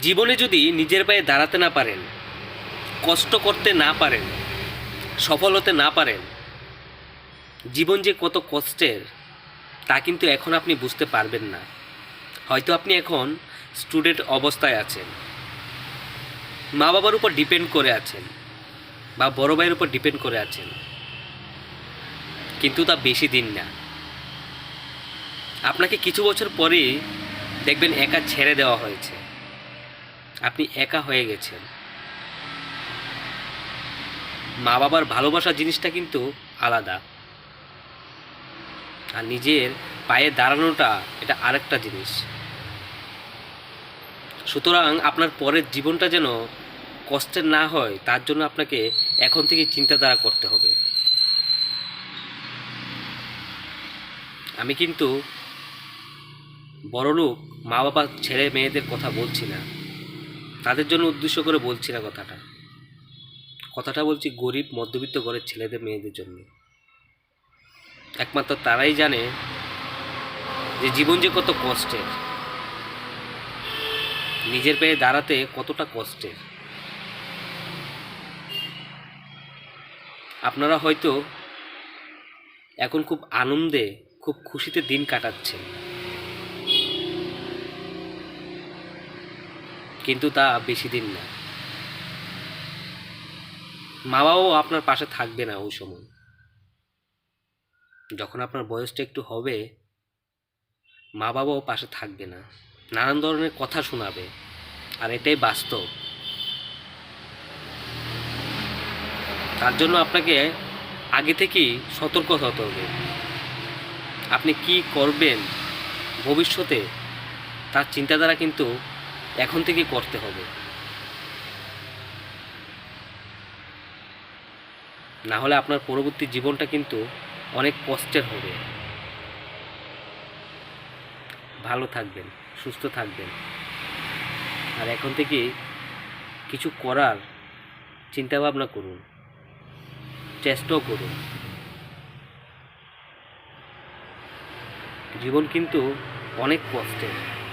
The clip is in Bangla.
জীবনে যদি নিজের পায়ে দাঁড়াতে না পারেন, কষ্ট করতে না পারেন, সফল হতে না পারেন, জীবন যে কত কষ্টের, তা কিন্তু এখন আপনি বুঝতে পারবেন না। হয়তো আপনি এখন স্টুডেন্ট অবস্থায় আছেন। মা বাবার উপর ডিপেন্ড করে আছেন বা বড় ভাইয়ের উপর ডিপেন্ড করে আছেন। কিন্তু তা বেশি দিন না। আপনাকে কিছু বছর পরেই দেখবেন একা ছেড়ে দেওয়া হয়েছে। আপনি একা হয়ে গেছেন। মা বাবার ভালোবাসা জিনিসটা কিন্তু আলাদা। আর নিজের পায়ে দাঁড়ানোটা এটা আরেকটা জিনিস। সুতরাং আপনার পরের জীবনটা যেন কষ্টের না হয়, তার জন্য আপনাকে এখন থেকে চিন্তাধারা করতে হবে। আমি কিন্তু বড়লোক মা বাবা ছেলে মেয়েদের কথা বলছি না। তাদের জন্য উদ্দেশ্য করে বলছি না কথাটা। কথাটা বলছি গরিব, মধ্যবিত্ত ঘরের ছেলেদের, মেয়েদের জন্য। একমাত্র তারাই জানে যে জীবন যে কত কষ্টের। নিজের পায়ে দাঁড়াতে কতটা কষ্টের। আপনারা হয়তো এখন খুব আনন্দে, খুব খুশিতে দিন কাটাচ্ছেন। কিন্তু তা বেশি দিন না। মা বাবাও আপনার পাশে থাকবে না ওই সময়। যখন আপনার বয়সটা একটু হবে মা বাবাও পাশে থাকবে না। নানান ধরনের কথা শোনাবে, আর এটাই বাস্তব। তার জন্য আপনাকে আগে থেকেই সতর্ক হতে হবে। আপনি কি করবেন ভবিষ্যতে, তার চিন্তাধারা কিন্তু এখন থেকে করতে হবে। না হলে আপনার পরবর্তী জীবনটা কিন্তু অনেক কষ্টের হবে। ভালো থাকবেন, সুস্থ থাকবেন। আর এখন থেকে কিছু করার চিন্তাভাবনা করুন, চেষ্টাও করুন। জীবন কিন্তু অনেক কষ্টের।